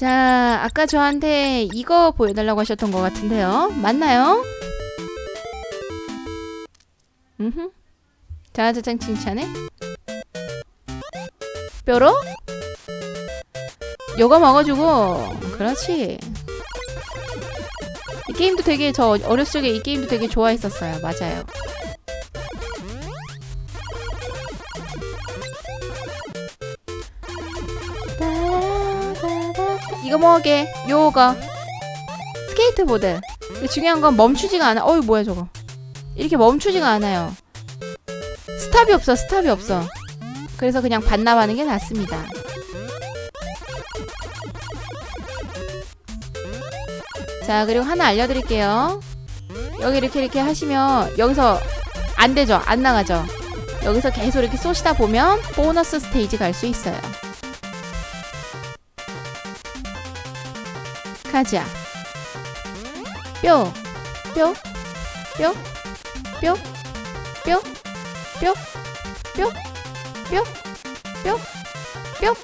자, 아까 저한테 이거 보여달라고 하셨던 것 같은데요. 맞나요? 음흠. 자자장 칭찬해. 뾰로? 요거 먹어주고. 그렇지. 이 게임도 되게 저 어렸을 적에 이 게임도 되게 좋아했었어요. 맞아요. 이거 먹게. 요거. 스케이트보드. 중요한 건 멈추지가 않아. 어이 뭐야 저거. 이렇게 멈추지가 않아요. 스탑이 없어. 스탑이 없어. 그래서 그냥 반납하는 게 낫습니다. 자, 그리고 하나 알려드릴게요. 여기 이렇게 이렇게 하시면 여기서 안 되죠? 안 나가죠? 여기서 계속 이렇게 쏘시다 보면 보너스 스테이지 갈 수 있어요. 가자. 뼈, 뼈, 뼈, 뼈, 뼈, 뼈, 뼈, 뼈, 뼈, 뼈,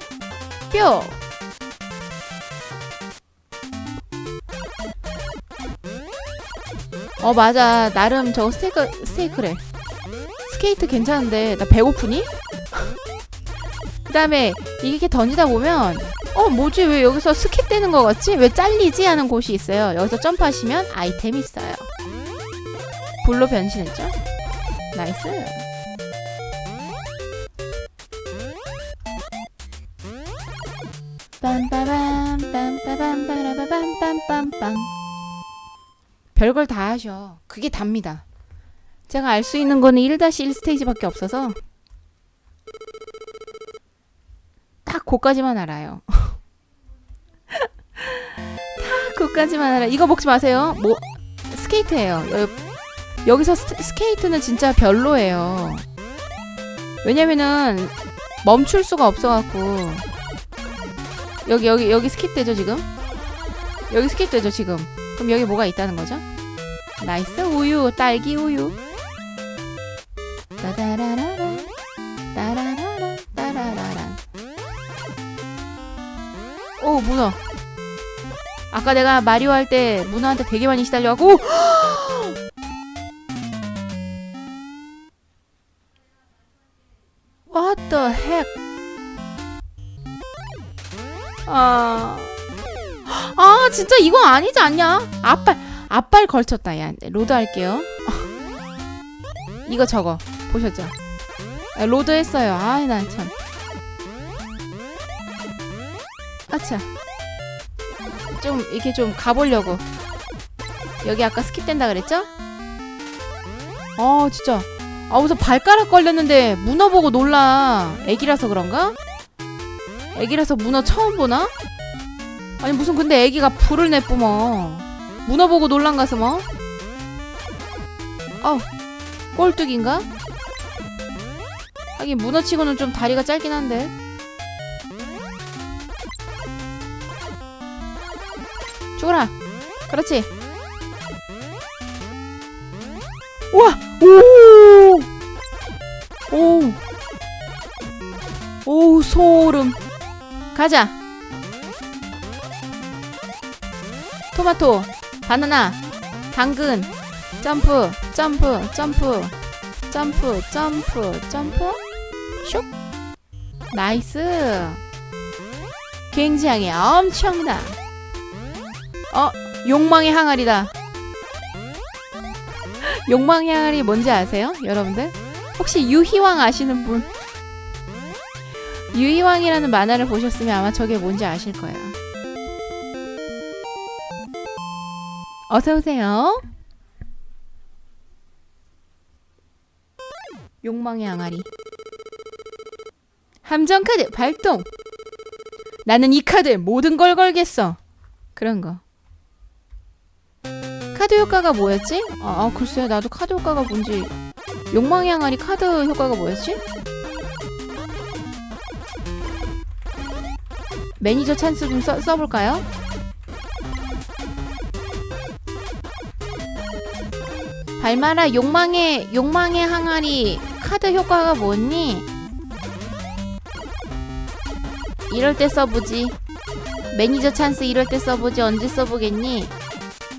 뼈. 어 맞아 나름 저 스테이크 스테이크래 스케이트 괜찮은데 나 배고프니? 그 다음에 이게 던지다 보면 어 뭐지? 왜 여기서 스킵되는 거 같지? 왜 잘리지? 하는 곳이 있어요. 여기서 점프하시면 아이템이 있어요. 불로 변신했죠? 나이스. 빰빠밤 빰빠밤 빠라바밤 빰빰빰. 별걸 다 하셔. 그게 답니다. 제가 알 수 있는 거는 1-1 스테이지밖에 없어서 딱 그까지만 알아요. 딱 그까지만 알아. 이거 먹지 마세요. 뭐 스케이트예요. 여, 여기서 스, 스케이트는 진짜 별로예요. 왜냐면은 멈출 수가 없어갖고 여기 여기 여기 스킵 되죠 지금? 여기 스킵 되죠 지금? 그럼 여기 뭐가 있다는 거죠? 나이스 우유 딸기 우유 문어. 아까 내가 마리오 할 때 문어한테 되게 많이 시달려갖고 What the heck? 아... 아 진짜 이거 아니지 않냐? 앞발 앞발 걸쳤다 야. 로드 할게요. 이거 저거. 보셨죠? 아, 로드 했어요. 아이 난 참. 아차. 좀 이렇게 좀 가보려고. 여기 아까 스킵된다 그랬죠? 어 진짜. 아 우선 발가락 걸렸는데 문어 보고 놀라. 애기라서 그런가? 애기라서 문어 처음 보나? 아니 무슨 근데 애기가 불을 내뿜어. 문어 보고 놀란 가서 뭐? 어 꼴뚜기인가? 하긴 문어치고는 좀 다리가 짧긴 한데 죽어라. 그렇지. 우와 오오! 오 소름. 가자. 토마토 바나나 당근 점프 점프 점프 점프 점프 점프. 슉. 나이스. 굉장히 엄청나 어 욕망의 항아리다. 욕망의 항아리 뭔지 아세요 여러분들? 혹시 유희왕 아시는 분? 유희왕이라는 만화를 보셨으면 아마 저게 뭔지 아실 거예요. 어서 오세요. 욕망의 항아리. 함정 카드 발동. 나는 이 카드에 모든 걸 걸겠어. 그런 거 카드 효과가 뭐였지? 아, 아 글쎄 나도 카드 효과가 뭔지 욕망의 항아리 카드 효과가 뭐였지? 매니저 찬스 좀 써, 써볼까요? 발마라 욕망의 욕망의 항아리 카드 효과가 뭐니? 이럴 때 써보지. 매니저 찬스 이럴 때 써보지 언제 써보겠니?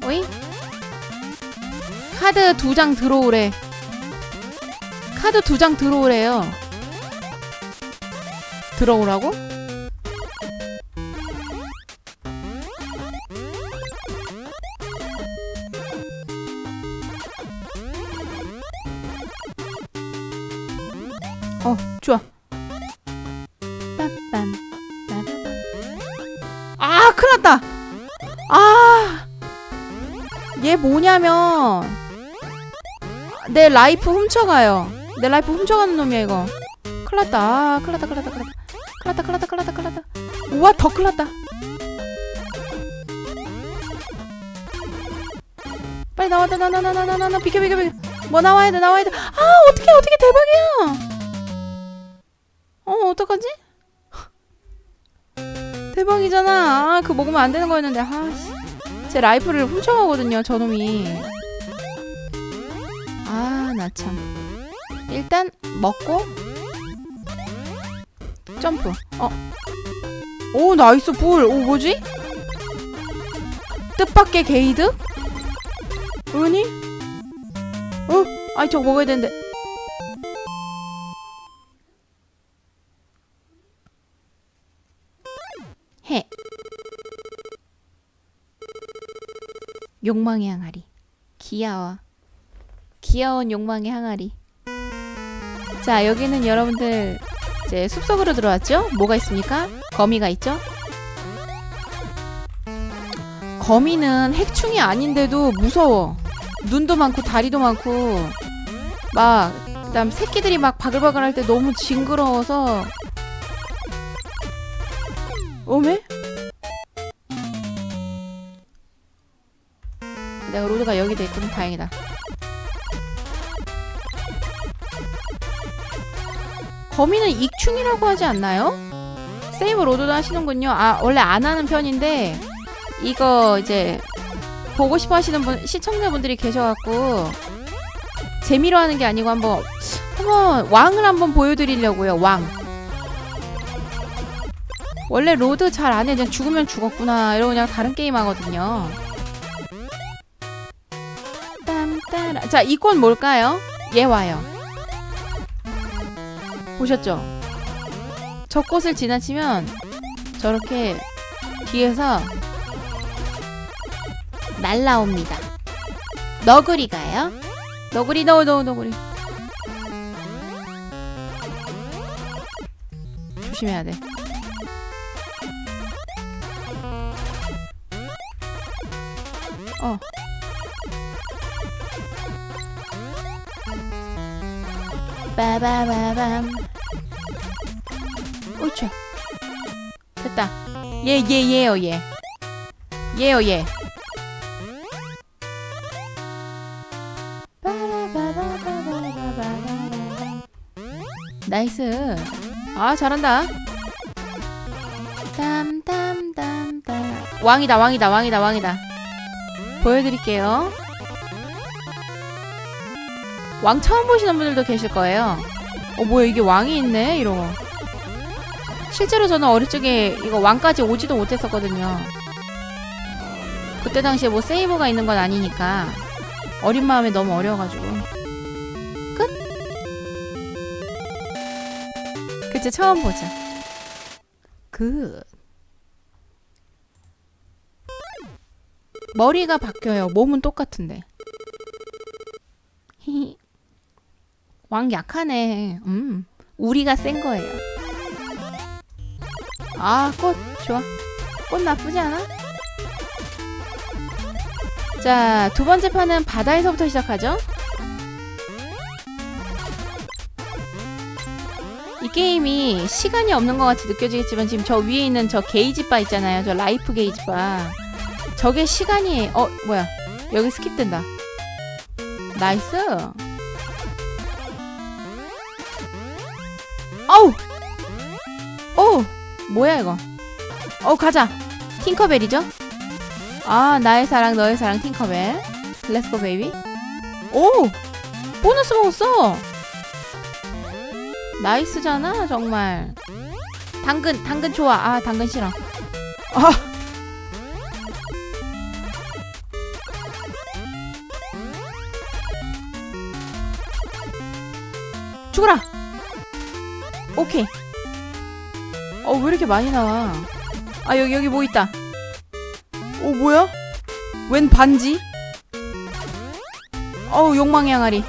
오이? 카드 두 장 들어오래. 카드 두 장 들어오래요. 들어오라고? 어, 좋아. 빰빰. 아, 큰일 났다. 아. 얘 뭐냐면 내 라이프 훔쳐가요. 내 라이프 훔쳐가는 놈이야 이거. 클났다. 클났다 아, 클났다 클났다. 클났다 클났다 클났다 클났다. 우와 더 클났다. 빨리 나와 나나나나나나나 비켜 비켜 비켜. 뭐 나와야 돼 나와야 돼아 어떻게 어떻게 대박이야. 어 어떡하지? 대박이잖아. 아그 먹으면 안 되는 거였는데. 아씨제 라이프를 훔쳐가거든요 저놈이. 아, 나 참. 일단 먹고 점프. 어. 오, 나이스 불. 오, 뭐지? 뜻밖의 게이드? 뭐니? 어? 아이, 저거 먹어야 되는데. 해. 욕망의 항아리. 귀여워. 귀여운 욕망의 항아리. 자, 여기는 여러분들 이제 숲속으로 들어왔죠? 뭐가 있습니까? 거미가 있죠? 거미는 핵충이 아닌데도 무서워. 눈도 많고 다리도 많고 막 그다음 새끼들이 막 바글바글 할 때 너무 징그러워서 오메? 내가 로드가 여기도 있군 다행이다 거미는 익충이라고 하지 않나요? 세이브 로드도 하시는군요 아 원래 안 하는 편인데 이거 이제 보고 싶어 하시는 분 시청자분들이 계셔갖고 재미로 하는 게 아니고 한번 한번 왕을 한번 보여드리려고요 왕 원래 로드 잘 안 해. 그냥 죽으면 죽었구나. 이러고 그냥 다른 게임 하거든요. 자, 이꽃 뭘까요? 얘 와요. 보셨죠? 저 꽃을 지나치면 저렇게 뒤에서 날라옵니다. 너구리가요? 너구리, 너, 너, 너구리. 조심해야 돼. 어. 빠바바밤. 오이차 됐다. 예예 예요 예. 예요 예. 나이스. 아 잘한다. 왕이다 왕이다 왕이다 왕이다. 보여드릴게요. 왕 처음 보시는 분들도 계실 거예요. 어 뭐야 이게 왕이 있네? 이러고. 실제로 저는 어릴 적에 이거 왕까지 오지도 못했었거든요. 그때 당시에 뭐 세이브가 있는 건 아니니까. 어린 마음에 너무 어려워가지고. 끝? 그치, 처음 보자. 굿. 머리가 바뀌어요. 몸은 똑같은데. 왕 약하네. 음. 우리가 센 거예요. 아, 꽃 좋아. 꽃 나쁘지 않아? 자, 두 번째 판은 바다에서부터 시작하죠. 이 게임이 시간이 없는 것 같이 느껴지겠지만 지금 저 위에 있는 저 게이지 바 있잖아요. 저 라이프 게이지 바. 저게 시간이 어 뭐야 여기 스킵된다 나이스 어우 오 뭐야 이거? 어 가자. 팅커벨이죠? 아 나의 사랑 너의 사랑 팅커벨. 렛츠고 베이비 오! 보너스 먹었어! 나이스잖아 정말. 당근 당근 좋아. 아 당근 싫어. 아! 죽어라! 오케이. 어, 왜 이렇게 많이 나와? 아, 여기, 여기 뭐 있다. 오, 뭐야? 웬 반지? 어우, 욕망의 항아리.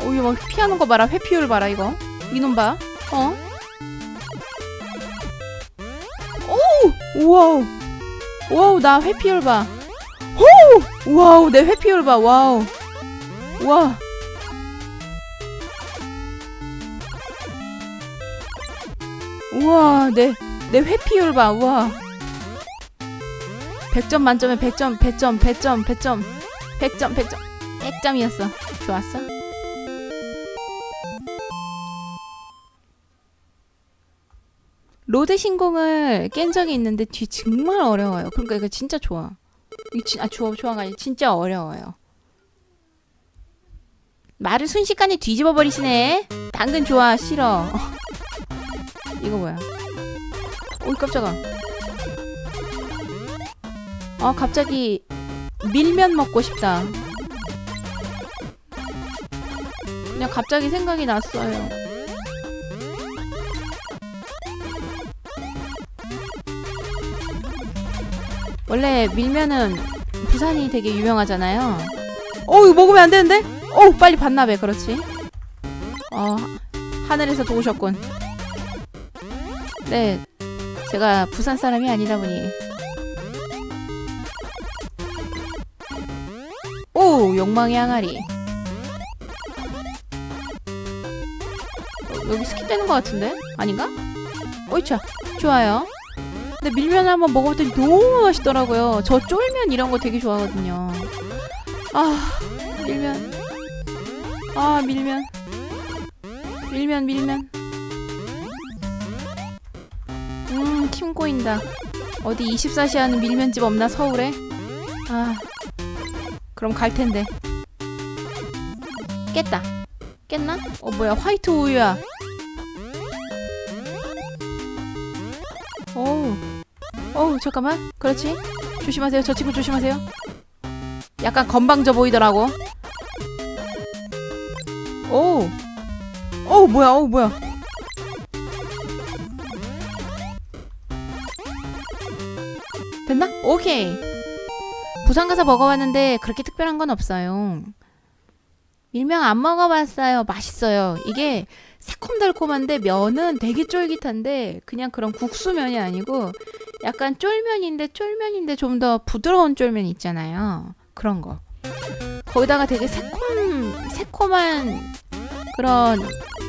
어, 이거 막 피하는 거 봐라. 회피율 봐라, 이거. 이놈 봐. 어? 오! 우와우. 와우, 나 회피율 봐. 호! 와우, 내 회피율 봐. 와우. 와. 우와, 내, 내 회피율 봐. 우와. 100점 만점에 100점, 100점, 100점, 100점, 100점, 100점. 100점이었어. 좋았어. 로드 신공을 깬 적이 있는데 뒤 정말 어려워요. 그러니까 이거 진짜 좋아. 이 진, 아, 좋아, 좋아가 아니라 진짜 어려워요. 말을 순식간에 뒤집어 버리시네. 당근 좋아, 싫어. 이거 뭐야? 오이 깜짝아. 아 갑자기 밀면 먹고 싶다. 그냥 갑자기 생각이 났어요. 원래 밀면은 부산이 되게 유명하잖아요. 어 이거 먹으면 안 되는데? 어 빨리 반납해 그렇지. 어 하늘에서 도우셨군. 네, 제가 부산 사람이 아니다 보니. 오, 욕망의 항아리. 어, 여기 스킵되는 것 같은데? 아닌가? 오이차, 좋아요. 근데 밀면 한번 먹어봤더니 너무 맛있더라고요. 저 쫄면 이런 거 되게 좋아하거든요. 아, 밀면. 아, 밀면. 밀면, 밀면. 음, 팀 꼬인다. 어디 24시 하는 밀면집 없나 서울에? 아, 그럼 갈 텐데. 깼다. 깼나? 어 뭐야 화이트 우유야. 어우, 어우 잠깐만. 그렇지. 조심하세요. 저 친구 조심하세요. 약간 건방져 보이더라고. 오, 어우 뭐야, 어우 뭐야. 오케이. 부산 가서 먹어봤는데 그렇게 특별한 건 없어요. 밀면 안 먹어봤어요. 맛있어요. 이게 새콤달콤한데 면은 되게 쫄깃한데 그냥 그런 국수면이 아니고 약간 쫄면인데 쫄면인데 좀 더 부드러운 쫄면 있잖아요. 그런 거. 거기다가 되게 새콤 새콤한 그런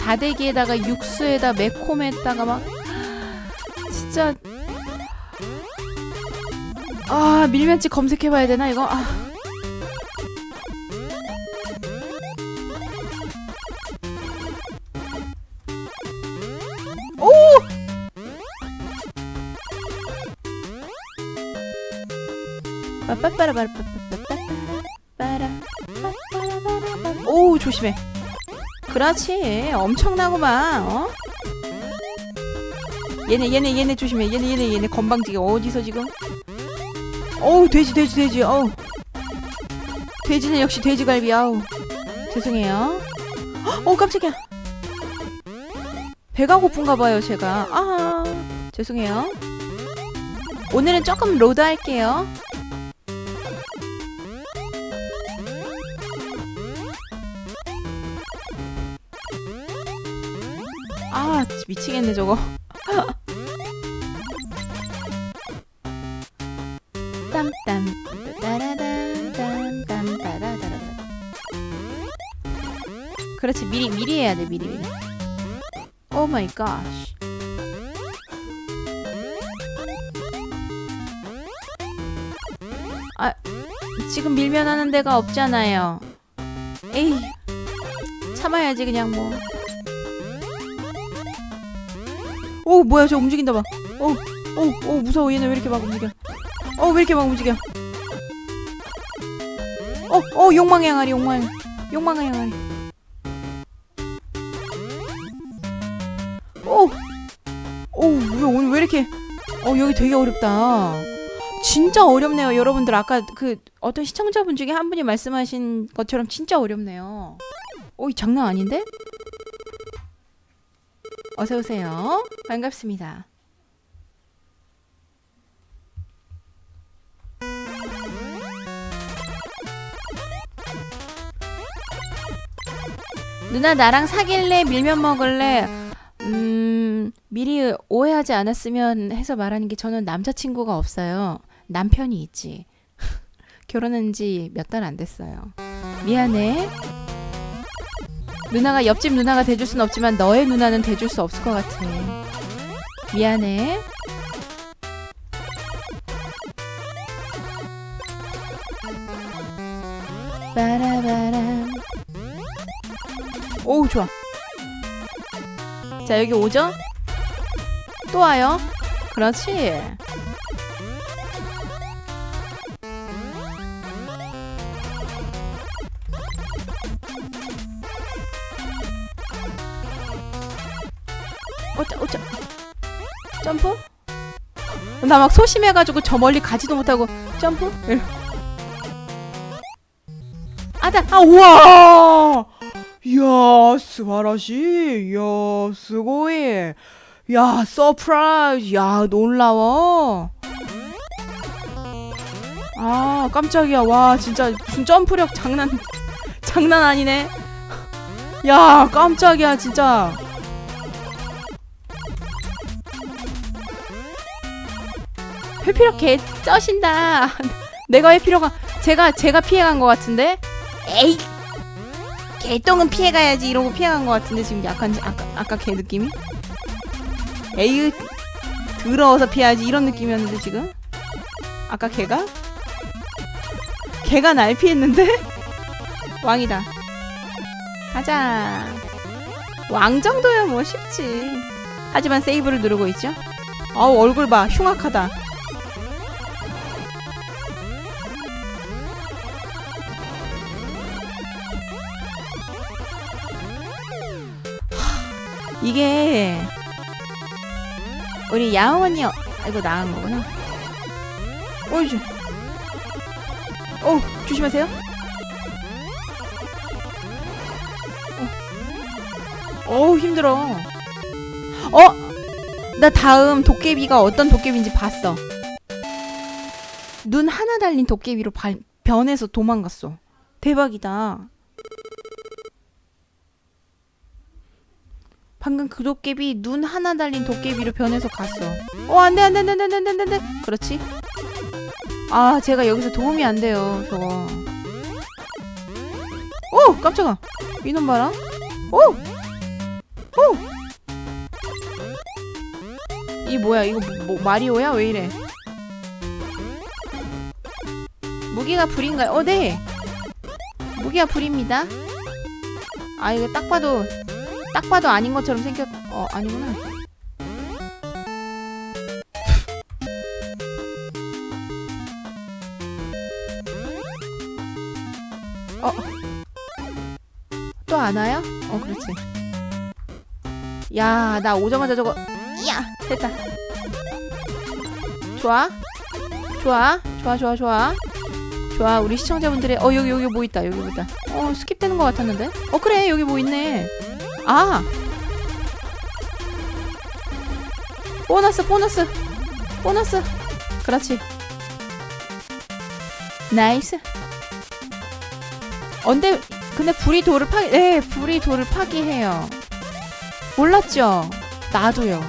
다대기에다가 육수에다 매콤에다가 막 진짜 아 밀면집 검색해봐야 되나 이거? 아. 오! 오 조심해. 그렇지 엄청나구만. 어? 얘네 얘네 얘네 조심해. 얘네 얘네 얘네 건방지게 어디서 지금? 어우 돼지 돼지 돼지. 어우. 돼지는 역시 돼지갈비. 아우. 죄송해요. 어 깜짝이야. 배가 고픈가 봐요 제가. 아 죄송해요. 오늘은 조금 로드 할게요. 아 미치겠네 저거 땀땀 따라단 땀땀 따라다라 그렇지 미리 미리 해야 돼 미리 미리 오 마이 갓 아, 지금 밀면 하는 데가 없잖아요. 에이, 참아야지 그냥 뭐. 오, 뭐야 저 움직인다 봐. 오, 오, 오 무서워 얘네 왜 이렇게 막 움직여? 어, 왜 이렇게 막 움직여? 어, 어, 욕망의 항아리, 욕망, 욕망의 항아리. 오, 오, 왜 오늘 왜 이렇게? 어 여기 되게 어렵다. 진짜 어렵네요, 여러분들. 아까 그 어떤 시청자분 중에 한 분이 말씀하신 것처럼 진짜 어렵네요. 오, 이 장난 아닌데? 어서 오세요. 반갑습니다. 누나 나랑 사귈래? 밀면 먹을래? 음, 미리 오해하지 않았으면 해서 말하는 게 저는 남자친구가 없어요. 남편이 있지. 결혼한 지 몇 달 안 됐어요. 미안해. 누나가 옆집 누나가 돼줄 순 없지만 너의 누나는 돼줄 수 없을 것 같아. 미안해. 오, 좋아. 자, 여기 오죠? 또 와요. 그렇지. 어쩌, 어쩌. 점프? 나 막 소심해가지고 저 멀리 가지도 못하고 점프? 아다, 아, 우와! いやー、素晴らしい。いやー、すごい。いやー、서프라이즈。 야, 놀라워. 아, 깜짝이야. 와, 진짜 무슨 점프력 장난 장난 아니네. 야, 깜짝이야, 진짜. 회피력 개 쩌신다. 내가 회피력가 제가 제가 피해간 것 같은데. 에이. 개똥은 피해가야지 이러고 피해간 것 같은데 지금 약간 아까 아까 개 느낌이? 에이 더러워서 피해야지 이런 느낌이었는데 지금? 아까 개가? 개가 날 피했는데? 왕이다. 가자. 왕 정도야 뭐 쉽지. 하지만 세이브를 누르고 있죠. 아우 얼굴 봐. 흉악하다 이게 우리 야옹 언니 어, 이거 나간 거구나. 어이구. 어 조심하세요. 어. 어우 힘들어. 어? 나 다음 도깨비가 어떤 도깨비인지 봤어. 눈 하나 달린 도깨비로 발, 변해서 도망갔어. 대박이다. 방금 그 도깨비 눈 하나 달린 도깨비로 변해서 갔어. 어, 안 돼, 안 돼, 안 돼, 안 돼, 안 돼, 안 돼. 그렇지. 아, 제가 여기서 도움이 안 돼요, 저거. 오! 깜짝아. 이놈 봐라. 오! 오! 이 뭐야, 이거 뭐, 마리오야? 왜 이래? 무기가 불인가요? 어, 네! 무기가 불입니다. 아, 이거 딱 봐도 딱 봐도 아닌 것처럼 생겼. 어 아니구나. 어. 또 안 와요? 어 그렇지. 야, 나 오자마자 저거. 야, 됐다. 좋아. 좋아. 좋아, 좋아, 좋아. 좋아, 우리 시청자분들의 어 여기 여기 뭐 있다. 여기 뭐 있다. 어 스킵되는 것 같았는데. 어 그래 여기 뭐 있네. 아! 보너스, 보너스, 보너스. 그렇지. 나이스. 어, 근데, 근데 불이 돌을 파기, 네, 불이 돌을 파기해요. 몰랐죠? 나도요.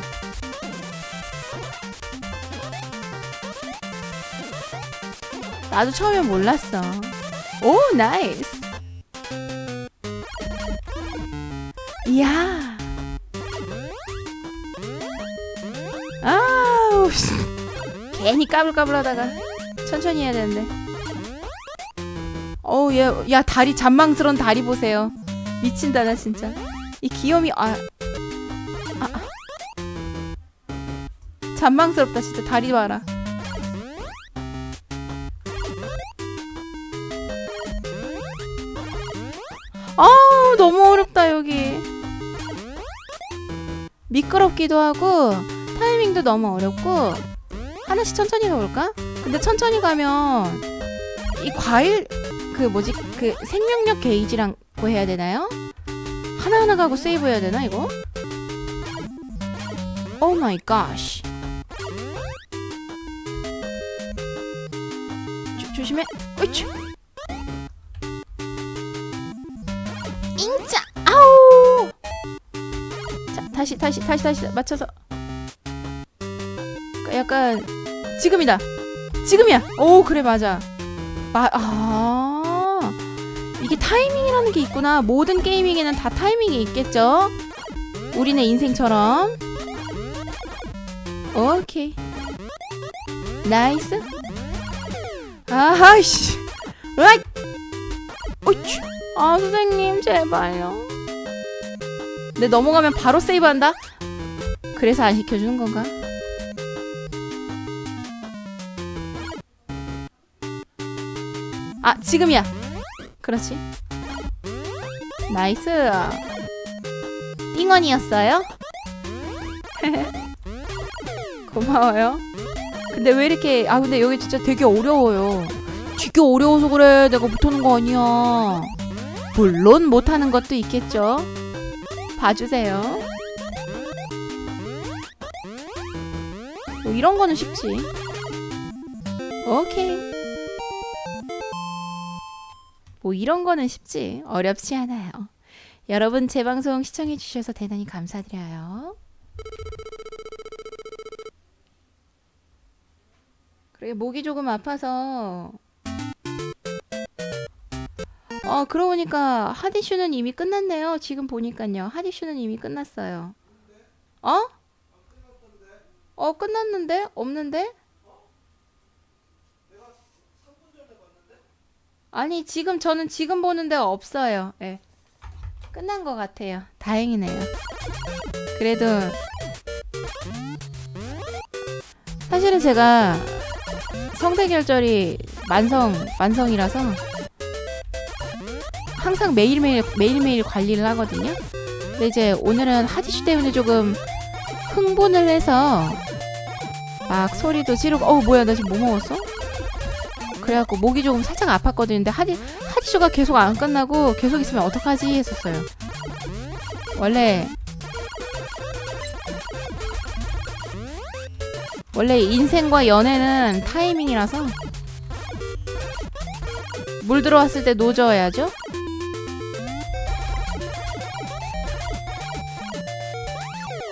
나도 처음엔 몰랐어. 오, 나이스. 야. 아우. 씨. 괜히 까불까불하다가 천천히 해야 되는데. 어우 얘, 야 다리 잔망스러운 다리 보세요. 미친다 나 진짜. 이 귀염이 아. 아. 아. 잔망스럽다 진짜 다리 봐라. 아 미끄럽기도 하고 타이밍도 너무 어렵고 하나씩 천천히 가볼까? 근데 천천히 가면 이 과일 그 뭐지 그 생명력 게이지랑 뭐 해야 되나요? 하나하나 가고 세이브 해야 되나 이거? 오 마이 갓. 조, 조심해. 어이 다시 다시 다시 다시 맞춰서. 약간 지금이다. 지금이야. 오, 그래 맞아. 마, 아. 이게 타이밍이라는 게 있구나. 모든 게이밍에는 다 타이밍이 있겠죠? 우리네 인생처럼. 오케이. 나이스. 아하씨. 으이! 어이치. 아, 선생님, 제발요. 근데 넘어가면 바로 세이브한다? 그래서 안 시켜주는 건가? 아, 지금이야. 그렇지. 나이스. 띵언이었어요? 고마워요. 근데 왜 이렇게 아 근데 여기 진짜 되게 어려워요. 되게 어려워서 그래. 내가 못하는 거 아니야. 물론 못하는 것도 있겠죠. 봐주세요. 뭐 이런 거는 쉽지. 오케이. 뭐 이런 거는 쉽지. 어렵지 않아요. 여러분 제 방송 시청해 주셔서 대단히 감사드려요. 그래 목이 조금 아파서 어 그러고 보니까 하디슈는 이미 끝났네요. 지금 보니까요. 하디슈는 이미 끝났어요. 어? 어 끝났는데? 없는데? 아니 지금 저는 지금 보는데 없어요. 예. 끝난 것 같아요. 다행이네요. 그래도 사실은 제가 성대결절이 만성 만성이라서 항상 매일매일 매일매일 관리를 하거든요. 근데 이제 오늘은 하디슈 때문에 조금 흥분을 해서 막 소리도 지르고 어 뭐야 나 지금 뭐 먹었어? 그래갖고 목이 조금 살짝 아팠거든요. 근데 하디 하디슈가 계속 안 끝나고 계속 있으면 어떡하지 했었어요. 원래 원래 인생과 연애는 타이밍이라서 물 들어왔을 때 노져야죠.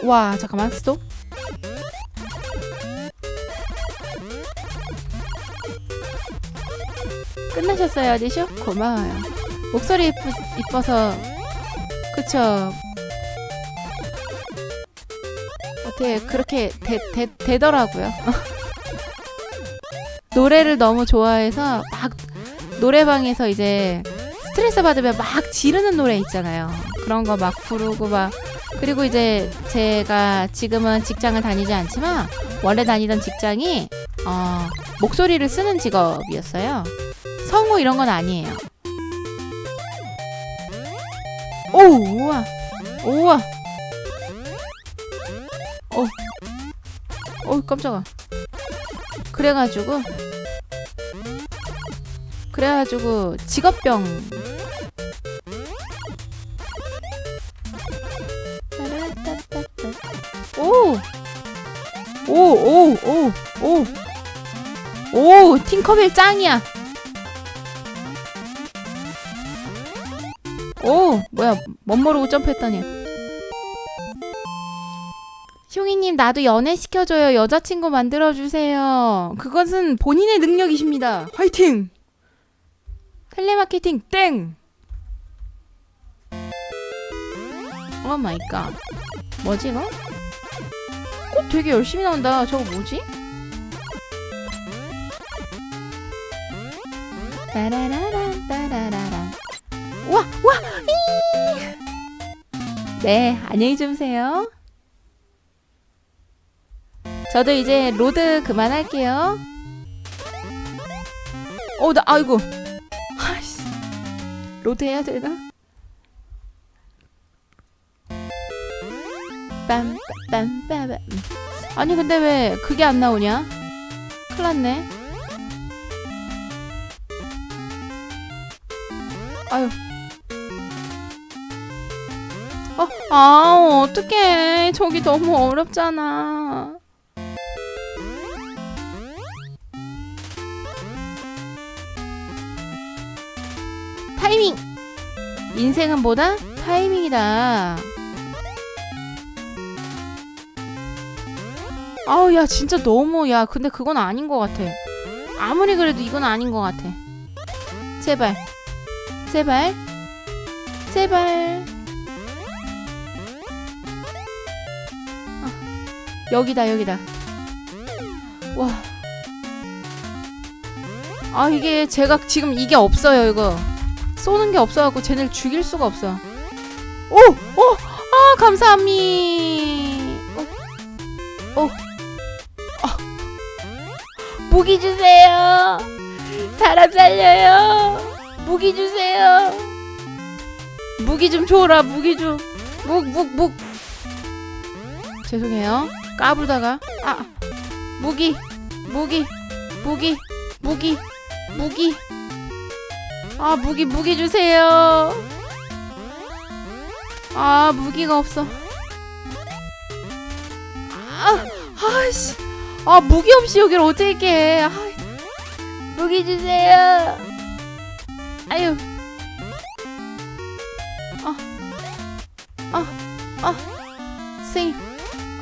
와 잠깐만 스톱. 끝나셨어요 아디쇼? 고마워요. 목소리 이쁘, 이뻐서 그쵸. 어떻게 그렇게 되, 되, 되더라고요. 노래를 너무 좋아해서 막 노래방에서 이제 스트레스 받으면 막 지르는 노래 있잖아요. 그런 거 막 부르고 막 그리고 이제 제가 지금은 직장을 다니지 않지만 원래 다니던 직장이 어, 목소리를 쓰는 직업이었어요. 성우 이런 건 아니에요. 오, 우와, 우와. 어, 어, 깜짝아. 그래가지고, 그래가지고 직업병. 오, 오, 오, 오. 오, 팅커벨 짱이야. 오, 뭐야, 멋 모르고 점프했더니. 흉이님, 나도 연애시켜줘요. 여자친구 만들어주세요. 그것은 본인의 능력이십니다. 화이팅! 텔레마케팅 땡! 오 마이 갓. 뭐지, 이거? 꽃 되게 열심히 나온다. 저거 뭐지? 따라라란, 따라라란. 와, 와, 이. 네, 안녕히 주무세요. 저도 이제 로드 그만할게요. 어, 나, 아이고. 로드 해야 되나? 빰, 빰, 빰, 빰. 아니, 근데 왜 그게 안 나오냐? 큰일 났네. 아유. 어, 아, 어떡해. 저기 너무 어렵잖아. 타이밍! 인생은 뭐다? 타이밍이다. 아우, 야, 진짜 너무, 야, 근데 그건 아닌 것 같아. 아무리 그래도 이건 아닌 것 같아. 제발. 제발. 제발. 아, 여기다, 여기다. 와. 아, 이게 제가 지금 이게 없어요, 이거. 쏘는 게 없어갖고 쟤네를 죽일 수가 없어. 오! 오! 아, 감사합니다. 어. 어. 아. 무기 주세요. 사람 살려요. 무기 주세요. 무기 좀 줘라, 무기 좀. 묵, 묵, 묵. 죄송해요. 까불다가. 아, 무기, 무기, 무기, 무기, 무기. 아, 무기, 무기 주세요. 아, 무기가 없어. 아, 아씨. 아, 무기 없이 여기를 어떻게 해. 아, 무기 주세요. 아유. 아, 아, 아, 생.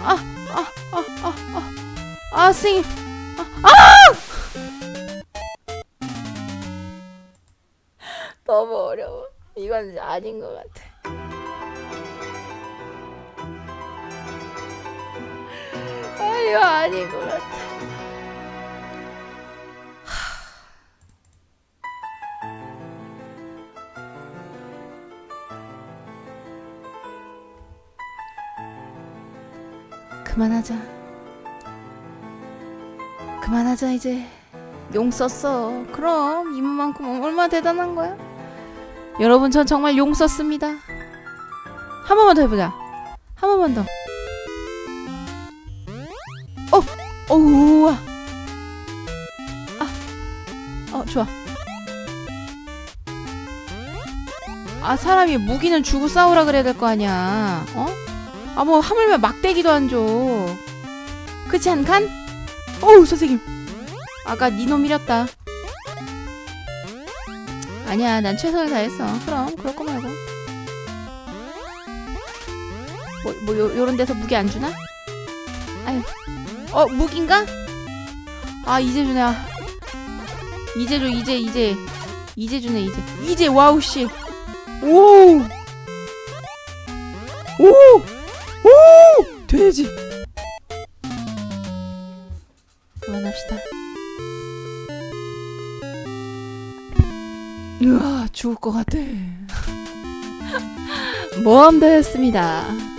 아, 아, 아, 아, 아, 아, 생. 아, 아! 너무 어려워. 이건 아닌 것 같아. 아, 이거 아닌 것 같아. 그만하자. 그만하자 이제. 용 썼어. 그럼 이만큼 얼마나 대단한 거야? 여러분 전 정말 용 썼습니다. 한 번만 더 해보자. 한 번만 더. 어, 어, 우와. 아, 어 좋아. 아 사람이 무기는 주고 싸우라 그래야 될 거 아니야. 어? 아 뭐 하물며 막대기도 안 줘. 그치 한 칸? 어우 선생님. 아까 니놈 이렸다. 아니야, 난 최선을 다했어. 그럼 그럴 거 말고. 뭐, 뭐 요, 요런 데서 무기 안 주나? 아유, 어 무기인가? 아 이제 주네. 이제 줘, 이제 이제 이제 주네 이제. 이제 와우 씨. 오, 오, 오, 돼지. 그만합시다. 으아 죽을 것 같아 모험도였습니다